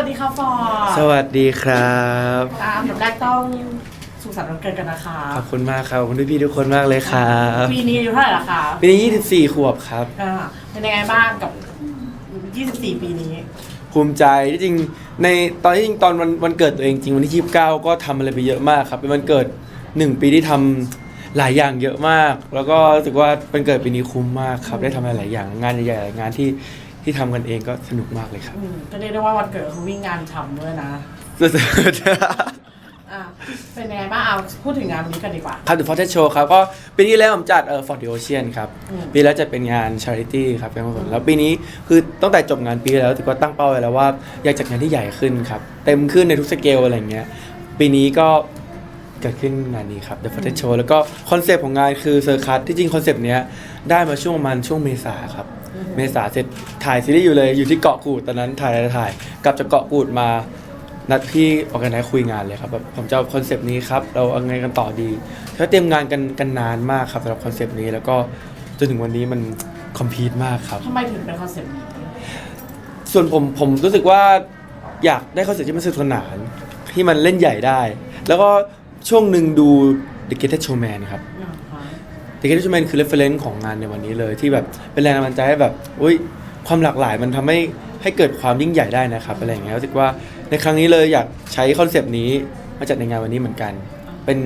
วัสดีค่ะฟอร์ดสวัสดีครับตามแบบแรกต้องสุขสันต์วันเกิดกันนะคะขอบคุณมากครับขอบคุณพี่ๆทุกคนมากเลยครับปีนี้อายุเท่าไหร่ละคะปีนี้ 24 ขวบครับอ่าเป็นยังไงบ้างกับ 24 ปีนี้ภูมิใจที่จริงในตอนที่จริงตอนวันวันเกิดตัวเองจริงวันที่ 29 ก็ทำอะไรไปเยอะมากครับเป็นวันเกิด 1 ปีที่ทำหลายอย่างเยอะมาก แล้วก็รู้สึกว่าเป็นเกิดปีนี้คุ้มมากครับ ได้ทำอะไรหลายอย่างงานใหญ่ๆหลายงานที่ ที่ทำกันเองก็สนุกมากเลยครับ อืมก็เรียกได้ว่าวันเกิดเขาวิ่งงานทำด้วยนะสุดอ่าเป็นยังไงบ้างเอาพูดถึงงานวันนี้กันดีกว่าๆครับ The Fortnite Show ครับ ก็ปีที่แล้วผมจัดเอ่อ For the Ocean ครับ อืม ปีแล้วจะเป็นงาน Charity ครับเป็นกุศลแล้วปีนี้คือตั้งแต่จบงานปีที่แล้วถือว่าตั้งเป้าไว้แล้วว่า อยากจัดงานที่ใหญ่ขึ้นครับ เต็มขึ้นในทุกสเกลอะไรเงี้ย ปีนี้ก็เกิดขึ้นงานนี้ครับ The Fortnite Show แล้วก็คอนเซปต์ของงานคือเซอร์คัสที่จริงคอนเซปต์เนี้ยได้มาช่วงประมันช่วงเมษาครับ เมษาเสร็จถ่ายซีรีส์อยู่เลยอยู่ที่เกาะกูดตอนนั้นถ่ายถ่ายถ่าย กลับจากเกาะกูดมานัดพี่ออกกันไนคุยงานเลยครับแบบผมจะเอาคอนเซปต์นี้ครับเราเอาไงกันต่อดีแล้วเตรียมงานกันกันนานมากครับสำหรับคอนเซปต์นี้แล้วก็จนถึงวันนี้มันคอมพลีทมากครับ ทำไมถึงเป็นคอนเซ็ปต์นี้ส่วนผมผมรู้สึกว่าอยากได้คอนเซ็ปต์ที่มันสนุกสนานที่มันเล่นใหญ่ได้ แล้วก็ช่วงหนึ่งดู The Greatest Showman ครับ นะคะ The Greatest Showman คือ reference ของงานในวันนี้เลย ที่แบบเป็นแรงบันดาลใจให้แบบอุ้ยความหลากหลายมันทำให้ให้เกิดความยิ่งใหญ่ได้นะครับอะไรอย่างเงี้ยรู้สึกว่าในครั้งนี้เลยอยากใช้คอนเซปต์นี้มาจัดในงานวันนี้เหมือนกัน เป็น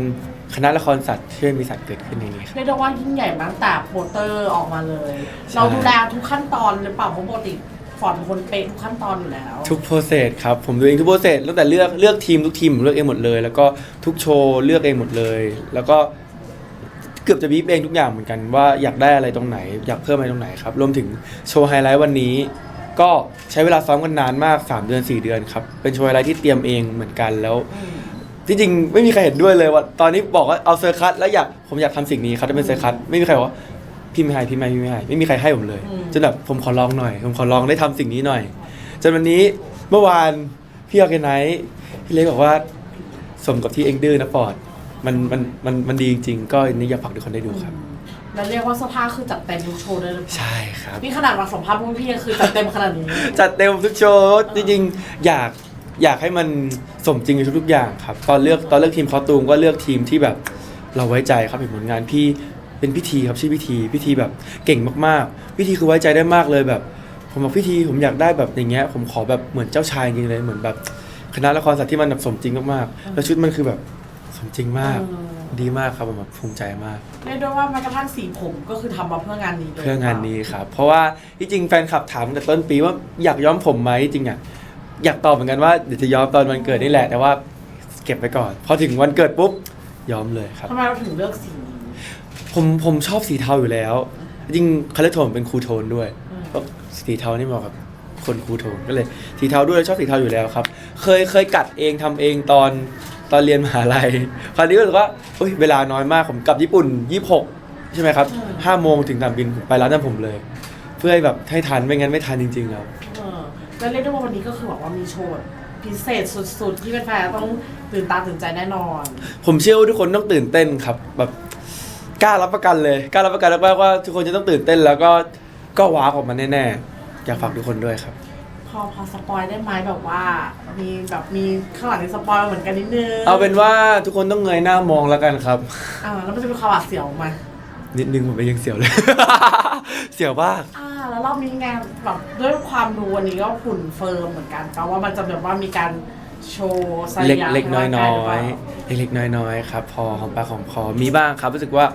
คณะละครสัตว์ที่มีสัตว์เกิดขึ้นในนี้ครับเรียกได้ว่ายิ่งใหญ่มาตั้งแต่โปสเตอร์ออกมาเลยใช่เราดูแลทุกขั้นตอนหรือเปล่าเพราะปกติฟอร์ดเป็นคนเป๊ะทุกขั้นตอนอยู่แล้ว ทุกโปรเซสครับผมดูเองทุกโปรเซสตั้งแต่เลือกเลือกทีมทุกทีมผมเลือกเองหมดเลย แล้วก็ทุกโชว์เลือกเองหมดเลย แล้วก็ เกือบจะบีบเองทุกอย่างเหมือนกันว่าอยากได้อะไรตรงไหน อยากเพิ่มอะไรตรงไหนครับ รวมถึงโชว์ไฮไลท์วันนี้ ก็ใช้เวลาซ้อมกันนานมาก 3 เดือน 4 เดือนครับ เป็นโชว์ไฮไลท์ที่เตรียมเองเหมือนกันแล้วที่จริงไม่มีใครเห็นด้วยเลยว่าตอนนี้บอกว่าเอาเซอร์คัตแล้วอยากผมอยากทำสิ่งนี้ครับจะเป็นเซอร์คัตไม่มีใครบอกว่าพี่ไม่ให้พี่ไม่ให้พี่ไม่ให้ไม่มีใครให้ผมเลยอืมจนแบบผมขอลองหน่อย ผมขอลองได้ทำสิ่งนี้หน่อยจนวันนี้เมื่อวานพี่ออร์แกไนท์พี่เล็กบอกว่าสมกับที่เองดื้อนะปอด มันมันมันมันดีจริงๆ ก็อันนี้อยากฝากทุกคนได้ดูครับ แล้วเรียกว่าเสื้อผ้าคือจัดเต็มทุกโชว์เลยหรือเปล่าใช่ครับ นี่ขนาดมาสัมภาษณ์พวกพี่ยังคือจัดเต็มขนาดนี้ จัดเต็มทุกโชว์จริงๆ อยากอยากให้มันสมจริงในทุกๆอย่างครับ ตอนเลือกตอนเลือกทีมคอสตูมก็เลือกทีมที่แบบเราไว้ใจครับเห็นผลงานพี่เป็นพิธีครับชื่อพิธีพิธีแบบเก่งมากๆ พิธีคือไว้ใจได้มากเลยแบบ ผมบอกพิธีผมอยากได้แบบอย่างเงี้ยผมขอแบบเหมือนเจ้าชายจริงเลยเหมือนแบบคณะละครสัตว์ที่มันแบบสมจริงมากๆแล้วชุดมันคือแบบสม จริงมาก เออ ดีมากครับผมแบบภูมิใจมาก เรียกได้ว่าแม้กระทั่งสีผมก็คือทำมาเพื่องานนี้เลย เพื่องานนี้ครับ เพราะว่าที่จริงแฟนคลับถามตั้งแต่ต้นปีว่าอยากย้อมผมไหมจริงอะอยากตอบเหมือนกันว่าเดี๋ยวจะย้อมตอนวันเกิดนี่แหละ แต่ว่าเก็บไว้ก่อน พอถึงวันเกิดปุ๊บย้อมเลยครับ ทำไมเราถึงเลือกสีนี้ ผมผมชอบสีเทาอยู่แล้ว จริงคาแรคเตอร์ผมเป็นคูลโทนด้วยอืมเพราะสีเทานี่เหมาะกับคนคูลโทนก็เลยสีเทาด้วยแล้วชอบสีเทาอยู่แล้วครับ เคยเคยกัดเองทำเองตอน ตอนเรียนมหาลัยคราวนี้ก็รู้สึกว่าเฮ้ยเวลาน้อยมากผมกลับญี่ปุ่น 26 ใช่ไหมครับห้าโมงถึงสนามบินไปร้านนั้นผมเลย เพื่อให้แบบให้ทันไม่งั้นไม่ทันจริงๆครับเออแล้วเรียกได้ว่าวันนี้ก็คือแบบว่ามีโชว์แบบพิเศษสุดๆ ที่แฟนๆต้องตื่นตาตื่นใจแน่นอน ผมเชื่อว่าทุกคนต้องตื่นเต้นครับแบบกล้ารับประกันเลยกล้ารับประกันแล้วว่าทุกคนจะต้องตื่นเต้น แล้วก็ก็ว้าวออกมาแน่ๆอยากฝากทุกคนด้วยครับพ อพอสปอยได้ไหมแบบว่า มีแบบมีข้างหลังที่สปอยเหมือนกันนิดนึงเอาเป็นว่าทุกคนต้องเงยหน้ามองแล้วกันครับ อ่าแล้วมันจะเป็นความหวาดเสียวไหมนิดนึงผมไปยังเสียวเลย เสียวมาก อ่า แล้วรอบนี้ไงแบบด้วยความรู้วันนี้ก็หุ่นเฟิร์มเหมือนกันแปลว่ามันจะแบบว่ามีการโชว์ไซเล็กยะเล็กน้อยให้น้ร่างอกายยหรือเปล่าเล็กๆน้อยๆครับ พอของปากของคอมีบ้างครับ รู้สึกว่า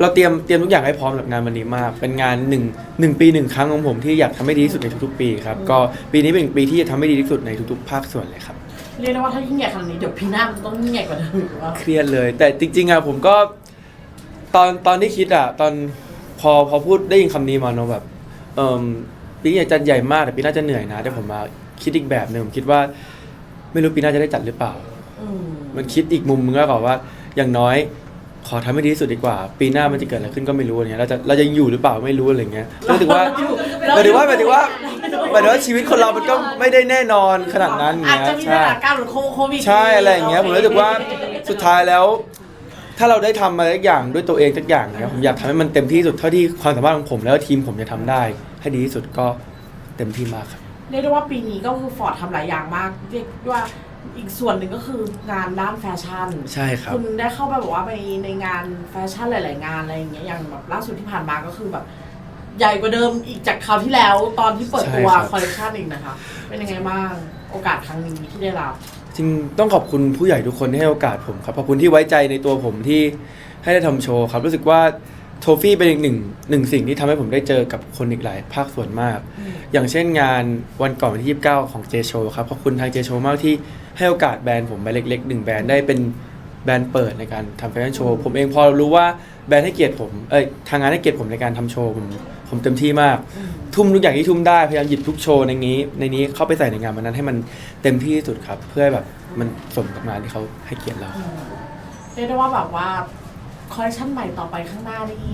เราเตรียมเตรียมทุกอย่างให้พร้อมกับงานวันนี้มาก เป็นงานหนึ่งหนึ่งปีหนึ่งครั้งของผมที่อยากทำให้ดีที่สุดในทุกๆ ปีครับ ก็ปีนี้เป็นปีที่จะทำให้ดีที่สุดในทุกๆ ภาคส่วนเลยครับ เรียกได้ว่าถ้ายิ่งใหญ่ขนาดนี้เดี๋ยวปีหน้ามันต้องยิ่งใหญ่กว่าเดิมอีกว่าเครียดเลย แต่จริงๆอะผมก็ตอนตอนที่คิดอะตอนพอพอพูดได้ยินคำนี้มาเนอะแบบเออปีนี้จะใหญ่มากแต่ปีหน้าจะเหนื่อยนะแต่ผมมาคิดอีกแบบหนึ่งผมคิดว่า ไม่รู้ปีหน้าจะได้จัดหรือเปล่าอืมมันคิดอีกมุมมึงก็บอกว่าอย่างน้อย ขอทำให้ดีที่สุดดีกว่า ปีหน้ามันจะเกิดอะไรขึ้นก็ไม่รู้อะไรเงี้ยเราจะเราจะอยู่หรือเปล่าไม่รู้อะไรเงี้ยก็ถือว่า หมายถึงว่าหมายถึงว่าหมายถึงว่าชีวิตคนเรามันก็ไม่ได้แน่นอนขนาดนั้นอาจเงี้จะยมีสใช่ถานการณ์หรือโควิดใช่อะไรอย่างเงี้ยผมรู้สึกว่าสุดท้ายแล้ว ถ้าเราได้ทำอะไรสักอย่างด้วยตัวเองสักอย่างเนี้ยผมอยากทำให้มันเต็มที่สุดเท่าที่ความสามารถของผมแล้วทีมผมจะทำได้ ให้ดีที่สุดก็เต็มที่มากครับอเรียกได้ว่าปีนี้ก็คือฟอร์ดทำหลายอย่างมาก เรียกว่า อีกส่วนหนึ่งก็คืองานด้านแฟชั่น ใช่ครับ คุณได้เข้าไปบอกว่าไปในงานแฟชั่นหลาย ๆ งานอะไรอย่างเงี้ยอย่างแบบล่าสุดที่ผ่านมาก็คือแบบ ใหญ่กว่าเดิมอีกจากคราวที่แล้วตอนที่เปิดตัวใช่ครับ คอลเลคชันอีกนะคะ เป็นยังไงบ้างโอกาสครั้งนี้ที่ได้รับ จริงต้องขอบคุณผู้ใหญ่ทุกคนที่ให้โอกาสผมครับขอบคุณที่ไว้ใจในตัวผมที่ให้ได้ทำโชว์ครับ รู้สึกว่าโทฟี่เป็นอีกหนึ่งหนึ่งสิ่งที่ทำให้ผมได้เจอกับคนอีกหลายภาคส่วนมาก อย่างเช่นงานวันก่อนวันที่ 29 ของเจโชครับขอบคุณทางเจโชมากที่ ให้โอกาสแบรนด์ผมแบรนด์เล็กๆหนึ่งแบรนด์ได้เป็นแบรนด์เปิดในการทำแฟชั่นโชว์ผมเองพอรู้ว่าแบรนด์ให้เกียรติผมเอ้ยทางงานให้เกียรติผมในการทำโชว์ผมผมเต็มที่มาก ทุ่มทุกอย่างที่ทุ่มได้พยายามหยิบทุกโชว์ในนี้ ในนี้เข้าไปใส่ในงานวันนั้นให้มันเต็มที่ที่สุดครับ เพื่อให้แบบมันสมกับงานที่เขาให้เกียรติเรา เรียกได้ว่าแบบว่าคอลเลคชันใหม่ต่อไปข้างหน้านี่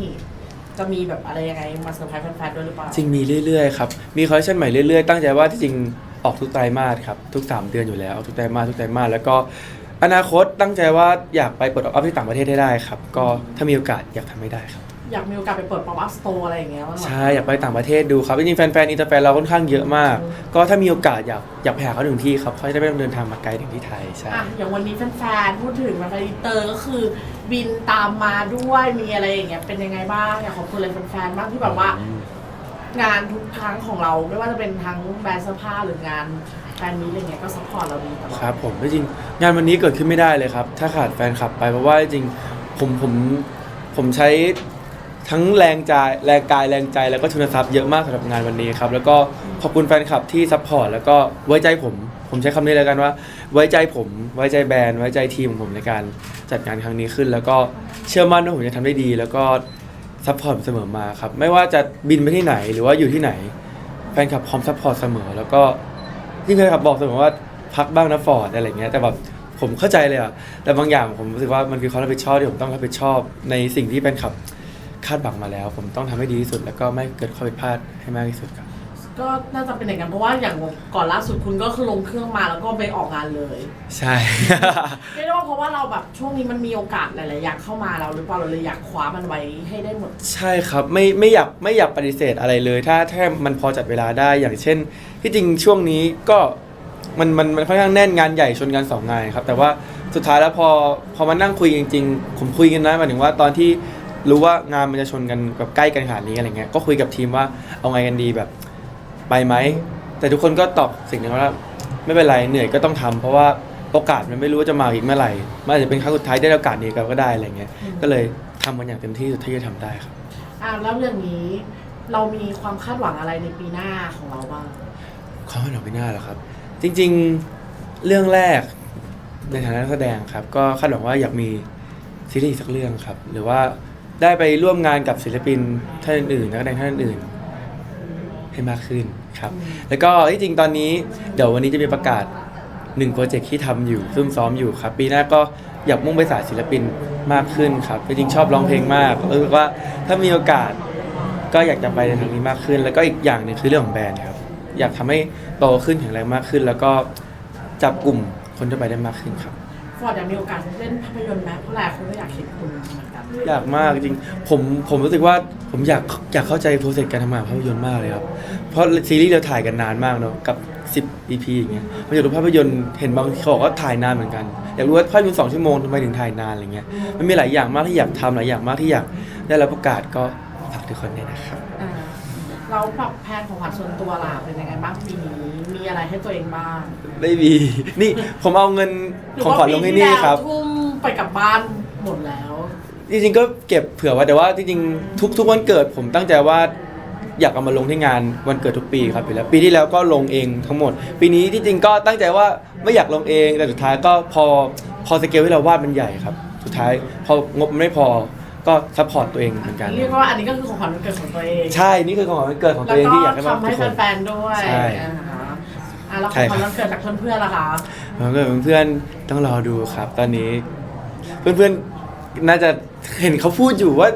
จะมีแบบอะไรยังไงมาเซอร์ไพรส์แฟนๆด้วยหรือเปล่าจริงมีเรื่อยๆครับ มีคอลเลคชันใหม่เรื่อยๆ ตั้งใจว่าที่จริง ออกทุกไตรมาสครับทุก 3 เดือนอยู่แล้วออกทุกไตรมาสทุกไตรมาสแล้วก็อนาคตตั้งใจว่าอยากไปเปิดออฟที่ต่างประเทศให้ได้ครับ ก็ถ้ามีโอกาสอยากทำให้ได้ครับ อยากมีโอกาสไปเปิด pop up store อะไรอย่างเงี้ยบ้างไหมใช่ อยากไปต่างประเทศดูครับจริงๆแฟนๆอินเตอร์แฟนเราค่อนข้างเยอะมากก็ถ้ามีโอกาสอยากอยากไปหาเขาถึงที่ครับเขาจะได้ไม่ต้องเดินทางมาไกลถึงที่ไทยใช่ อะอย่างวันนี้แฟนๆพูดถึงแฟนๆอินเตอร์ก็คือ บินตามมาด้วยมีอะไรอย่างเงี้ยเป็นยังไงบ้างอยากขอบคุณเลยแฟนๆบ้างที่แบบว่า งานทุกครั้งของเรา ไม่ว่าจะเป็นทั้งแบรนด์เสื้อผ้าหรืองานแฟนมีอะไรเงี้ยก็ซัพพอร์ตเราดีตลอดครับผมจริงงานวันนี้เกิดขึ้นไม่ได้เลยครับ ถ้าขาดแฟนคลับไปเพราะว่าจริงผมผมผมใช้ทั้งแรงใจแรงกายแรงใจแล้วก็ทุนทรัพย์เยอะมากสำหรับงานวันนี้ครับแล้วก็ขอบคุณแฟนคลับที่ซัพพอร์ตแล้วก็ไว้ใจผม ผมใช้คำนี้แล้วกันว่า ไว้ใจผมไว้ใจแบรนด์ไว้ใจทีมของผมในการจัดงานครั้งนี้ขึ้น แล้วก็เชื่อมั่นว่าผมจะทำได้ดี แล้วก็ ซัพพอร์ตเสมอมาครับ ไม่ว่าจะบินไปที่ไหนหรือว่าอยู่ที่ไหน แฟนคลับพร้อมซัพพอร์ตเสมอ แล้วก็ที่แฟนคลับบอกเสมอว่าพักบ้างนะฟอร์ดอะไรเงี้ยแต่แบบผมเข้าใจเลยอะแต่บางอย่างผมรู้สึกว่ามันคือความรับผิดชอบที่ผมต้องรับผิดชอบในสิ่งที่แฟนคลับคาดหวังมาแล้ว ผมต้องทำให้ดีที่สุด แล้วก็ไม่เกิดข้อผิดพลาดให้มากที่สุดครับ ก็น่าจะเป็นอย่างนั้นเพราะว่าอย่างก่อนล่าสุดคุณก็คือลงเครื่องมาแล้วก็ไปออกงานเลยใช่ไม่ได้ว่าเพราะว่าเราแบบช่วงนี้มันมีโอกาสหลายๆอย่างเข้ามาเราหรือเปล่าเราเลยอยากคว้ามันไว้ให้ได้หมด ใช่ครับไม่ไม่อยากไม่อยากปฏิเสธอะไรเลย ถ้าถ้ามันพอจัดเวลาได้อย่างเช่น ที่จริงช่วงนี้ก็มันมันมันค่อนข้างแน่นงานใหญ่ชนกันสองงานครับ แต่ว่าสุดท้ายแล้วพอพอมานั่งคุยจริง ๆ ผมคุยกันนะหมายถึงว่าตอนที่รู้ว่างานมันจะชนกันแบบใกล้กันขนาดนี้อะไรเงี้ยก็คุยกับทีมว่าเอาไงกันดีแบบ ไปไหม แต่ทุกคนก็ตอบสิ่งหนึงว่า ไม่เป็นไรเหนื่อยก็ต้องทำเพราะว่าโอกาสมันไม่รู้ว่าจะมาอีกเมื่อไหร่มันอาจจะเป็นครั้งสุดท้ายได้โอกาสนี้ก็ได้อะไรเงี้ยก็เลยทำมันอย่างเต็มที่สุดที่จะทำได้ครับ อ่าแล้วเรื่องนี้เรามีความคาดหวังอะไรในปีหน้าของเราบ้าง เขาให้เราไปหน้าเหรอครับ จริงๆเรื่องแรกในฐานะนักแสดงครับ ก็คาดหวังว่าอยากมีซีรีส์สักเรื่องครับ หรือว่าได้ไปร่วมงานกับศิลปินท่านอื่นๆนักแสดงท่านอื่นๆ ให้มากขึ้นครับ แล้วก็ที่จริงตอนนี้เดี๋ยววันนี้จะมีประกาศหนึ่งโปรเจกต์ที่ทำอยู่ซุ่มซ้อมอยู่ครับ ปีหน้าก็อยากมุ่งไปสายศิลปินมากขึ้นครับจริงๆชอบร้องเพลงมากรู้สึกว่าถ้ามีโอกาสก็อยากจะไปในทางนี้มากขึ้น แล้วก็อีกอย่างหนึ่งคือเรื่องของแบรนด์ครับ อยากทำให้โตขึ้นแข็งแรงมากขึ้น แล้วก็จับกลุ่มคนทั่วไปได้มากขึ้นครับ ฟอร์ดอยากมีโอกาสเล่นภาพยนตร์ไหมเพราะหลายคนก็อยากเห็นคุณเหมือนกันอยากมากจริงผมผมรู้สึกว่าผมอยากอยากเข้าใจโปรเซสการทำงานภาพยนตร์มากเลยครับ เพราะซีรีส์เราถ่ายกันนานมากเนาะกับ 10 EP อย่างเงี้ยมันอยากดูภาพยนตร์เห็นบางเขาบอกว่าถ่ายนานเหมือนกัน อยากรู้ว่าภาพยนตร์สองชั่วโมงทำไมถึงถ่ายนานอะไรเงี้ยมันมีหลายอย่างมากที่อยากทำหลายอย่างมากที่อยากได้รับโอกาสก็ฝากทุกคนด้วยนะครับ อ่า เราปรับแผนของขวัญส่วนตัวล่ะเป็นยังไงบ้างปีนี้มีอะไรให้ตัวเองบ้างไม่มี นี่ผมเอาเงินของขวัญลงให้นี่ครับ หอว่าปีที่แล้วทุ่มไปกลับบ้านหมดแล้ว จริงๆก็เก็บเผื่อไว้แต่ว่าจริงๆทุกทุกวันเกิดผมตั้งใจว่าอยากเอามาลงที่งานวันเกิดทุกปีครับอยู่แล้วปีที่แล้วก็ลงเองทั้งหมด ปีนี้ที่จริงก็ตั้งใจว่าไม่อยากลงเองแต่สุดท้ายก็พอพอสเกลที่เราวาดมันใหญ่ครับ สุดท้ายพองบมันไม่พอ ก็ซัพพอร์ตตัวเองเหมือนกัน เรียกว่าอันนี้ก็คือของขวัญวันเกิดของตัวเอง ใช่ นี่คือของขวัญวันเกิดของแล้ตัววเองก็ที่อยากให้มอบทำทุให้กคนแฟนๆด้วยใช่อ่าฮะอ่าแล้วขใช่องคขรับ วัญวันเกิดจากเพื่อนๆล่ะคะวันเกิดเพื่อนๆต้องรอดูครับ ตอนนี้ เพื่อนๆน่าจะเห็นเขาพูดอยู่ว่า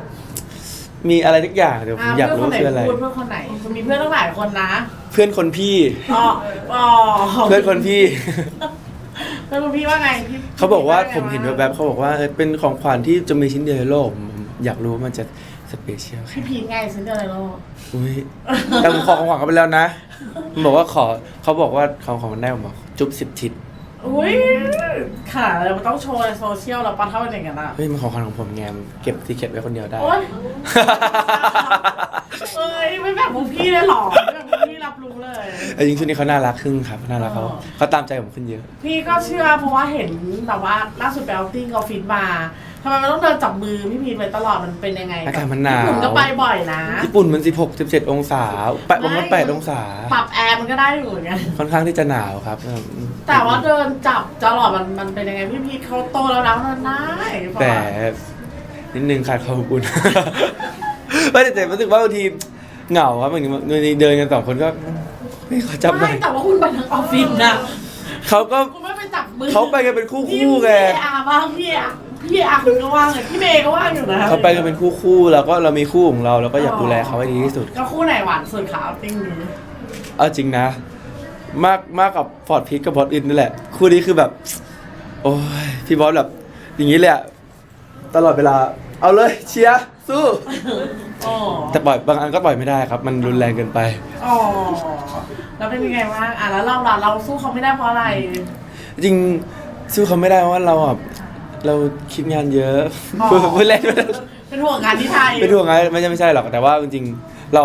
มีอะไรทุกอย่างเดี๋ยวผมอยากรู้ว่าคืออะไรเพื่อนคนไหนพูดเพื่อนคนไหนคุณมีเพื่อนตั้งหลายคนนะเพื่อนคนพี่ อ๋ออ๋อเพื่อนคนพี่ เพื่อนคนพี่ว่าไงพี่เขาบอกว่าไงผมเห็นแบบๆเขาบอกว่าเออเป็นของขวัญที่จะมีชิ้นเดียวในโลกผม อยากรู้ว่ามันจะสเปเชียลพี่พีทไงฉันจะอะไรแล้วอุ้ยแต่ผมขอของขวัญเขาไปแล้วนะมันบอกว่าขอเขาบอกว่าของของมันได้ผมบอกจุ๊บสิบทิศอุ้ยค่ะแล้วมันต้องโชว์ในโซเชียลแล้วปะเท่าอย่างนั้นอะเฮ้ยมันของขวัญของผมไงมันเก็บที่เก็บไว้คนเดียวได้ โอ๊ยเอ้ยไม่แบบพวกพี่เลยเหรอไม่แบบพวกพี่รับรู้เลย แต่จริงๆช่วงนี้เขาน่ารักขึ้นครับน่ารักเขาอ๋อ เขาตามใจผมขึ้นเยอะ พี่ก็เชื่อเพราะว่าเห็นแบบว่าล่าสุดไปเอาติ้งออฟฟิศมา ทำไมมันต้องเดินจับมือพี่พีทไว้ตลอดมันเป็นยังไงอากาศมันหนาว ญี่ปุ่นก็ไปบ่อยนะ ญี่ปุ่นมัน 16 17 องศาแปดประมาณ8องศา ปรับแอร์มันก็ได้อยู่เหมือนกันค่อนข้างที่จะหนาวครับแต่ว่าเดินจับตลอดมันมันเป็นยังไงพี่พีทเขาโตแล้วนะมันได้แต่นิดนึงขาดความอบอุ่น ไม่แต่แต่รู้สึกว่าบางทีเหงาครับบางทีบางทีเดินกันสองคนก็ไม่ขอจับหน่ไม่อยแต่ว่าคุณไปทั้งออฟฟิศนะเขาก็ คุณไม่ไปจับมือเขาไปกันเป็นคู่พี่คู่ไง พี่อาบ้างพี่อา พี่อาคุณก็ว่างเลยพี่เมย์ก็ว่างอยู่นะเขาไปกันเป็นคู่คู่แล้วก็เรามีคู่ของเราเราก็อยากดูแลเขาให้ดีที่สุดก็คู่ไหนหวานสุดคะเอาติ้งนี้เอาจริงนะ มากมากกับฟอร์ดพีคกับบอสอินนี่แหละ คู่นี้คือแบบ โอ้ยพี่บอสแบบ อย่างนี้เลยอะตลอดเวลา เอาเลยเชียร์สู้ อ๋อแต่ปล่อยบางอันก็ปล่อยไม่ได้ครับ มันรุนแรงเกินไป อ๋อแล้วเป็นยังไงบ้างอะแล้วเราล่ะเราสู้เขาไม่ได้เพราะอะไร จริงสู้เขาไม่ได้เพราะว่าเราอะ เราคิดงานเยอะอ๋อพูดเล่นเป็นห่วงงานที่ไทยไม่ถูกไงไม่ใช่ไม่ใช่หรอกแต่ว่าจริงๆเรา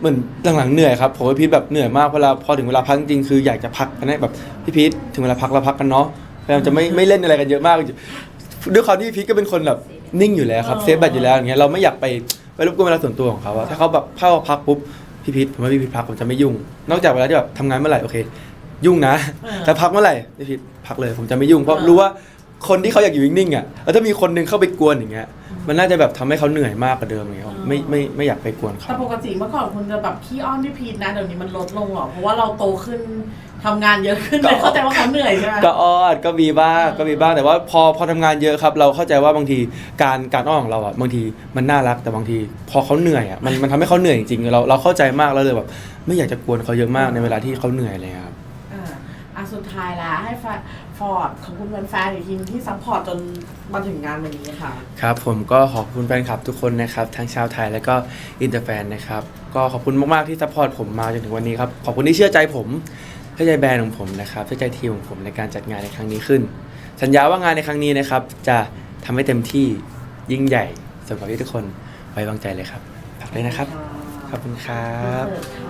เหมือนหลังๆเหนื่อยครับผมว่าพีทแบบเหนื่อยมากเวลาพอถึงเวลาพักจริงๆคืออยากจะพักกันให้แบบพี่พีทถึงเวลาพักเราพักกันเนาะพยายามจะไม่ไม่เล่นอะไรกันเยอะมากด้วยความที่พี่พีทก็เป็นคนแบบนิ่งอยู่แล้วครับเซฟแบตอยู่แล้วอย่างเงี้ยเราไม่อยากไปไปรบกวนเวลาส่วนตัวของเขาอะถ้าเขาแบบเข้าพักปุ๊บพี่พีทผมว่าพี่พีทพักผมจะไม่ยุ่ง นอกจากเวลาที่แบบทำงานเมื่อไหร่โอเค ยุ่งนะ แต่พักเมื่อไหร่พี่พีทพักเลยผมจะไม่ยุ่งเพราะรู้ว่า คนที่เขาอยากอยู่นิ่งๆอะแล้วถ้ามีคนนึงเข้าไปกวนอย่างเงี้ย มันน่าจะแบบทำให้เขาเหนื่อยมากกว่าเดิมอย่างเงี้ยไม่ไม่ไม่อยากไปกวนเขา แต่ปกติเมื่อก่อนคุณจะแบบขี้อ้อนพี่พีทนะเดี๋ยวนี้มันลดลงเหรอ เพราะว่าเราโตขึ้นทำงานเยอะขึ้นเลยเข้าใจว่าเขาเหนื่อยใช่ไหม ก็อ้อนก็มีบ้างก็มีบ้างแต่ว่าพอพอทำงานเยอะครับ เราเข้าใจว่าบางทีการการอ้อนของเราอะบางทีมันน่ารักแต่บางที พอเขาเหนื่อยอะมันมันทำให้เขาเหนื่อยจริงๆเราเราเข้าใจมากแล้วเลยแบบไม่อยากจะกวนเขาเยอะมากในเวลาที่เขาเหนื่อยเลยครับ อ่าอะสุดท้ายแล้วให้ ฟอร์ดของคุณแฟนๆอีกทีที่ซัพพอร์ตจนมาถึงงานวันนี้ค่ะ ครับผมก็ขอบคุณแฟนคลับทุกคนนะครับทั้งชาวไทยแล้วก็อินเตอร์แฟนนะครับก็ขอบคุณมากๆที่ซัพพอร์ตผมมาจนถึงวันนี้ครับขอบคุณที่เชื่อใจผมเชื่อใจแบรนด์ของผมนะครับเชื่อใจทีมของผมในการจัดงานในครั้งนี้ขึ้น สัญญาว่างานในครั้งนี้นะครับจะทำให้เต็มที่ยิ่งใหญ่สำหรับที่ทุกคนไว้วางใจเลยครับฝากด้วยนะครับขอบคุณครับเปิดค่ะ